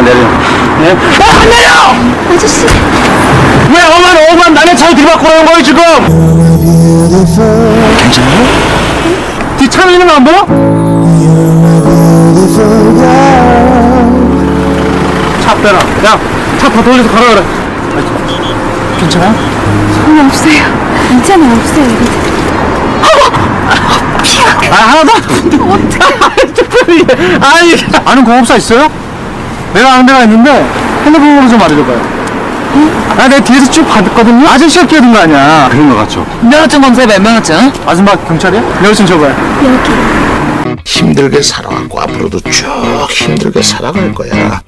엄마 내려. 네? 아, 안 내려! 아저씨. 왜 엄마는 오만 남의 차를 들이받고 그러는 거예요, 지금? 괜찮아요? 뒤 차로 있는 거안 보여? 차 빼라. 야, 차더 돌려서 가라 그래. 괜찮아? 전혀 없어요. 괜찮아요, 없어요. 아, 하나도 안 어떡해. 아니, 아는 공업사 있어요? 내가 아는 데가 있는데 핸드폰으로 좀 말해줘봐요. 아, 내가 뒤에서 쭉 봤거든요? 아저씨가 끼어든 거 아니야. 그런 거 같죠? 면허증 검사에 몇 명증? 아줌마 경찰이야? 좀 줘봐요. 힘들게 살아왔고 앞으로도 쭉 힘들게 살아갈 거야.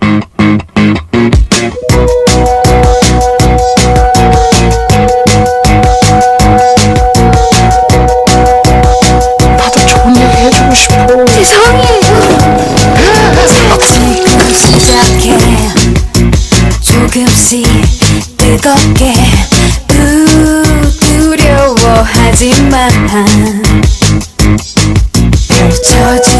조금씩 뜨겁게 우 두려워하지만 펼쳐진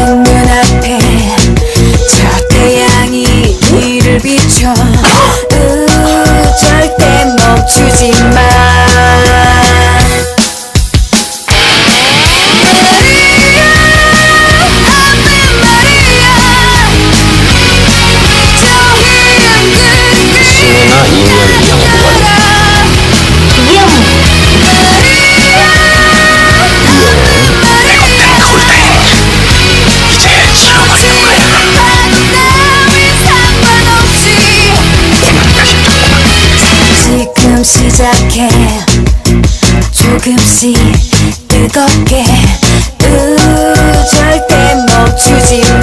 시작해. 조금씩 뜨겁게. 으 절대 멈추지 마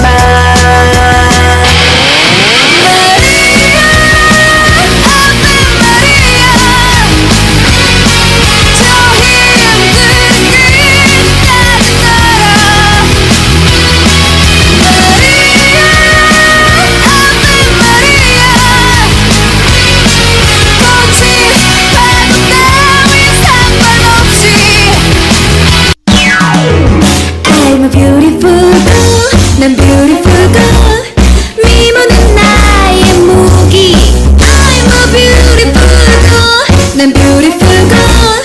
난 beautiful girl 미모는 나의 무기 I'm a beautiful girl 난 beautiful girl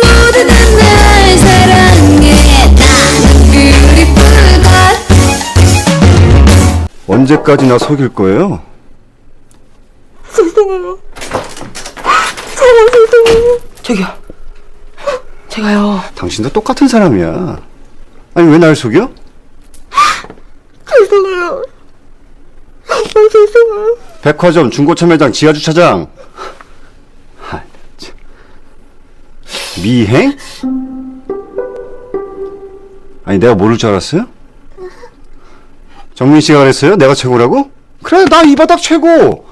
모두 다 날 사랑해 나는 beautiful girl 언제까지 나 속일 거예요? 저기요. 제가요. 당신도 똑같은 사람이야. 아니 왜 날 속여? 죄송해요. 죄송해요. 백화점, 중고차 매장, 지하 주차장. 하, 참. 미행? 아니 내가 모를 줄 알았어요? 정민 씨가 그랬어요? 내가 최고라고? 그래 나 이 바닥 최고.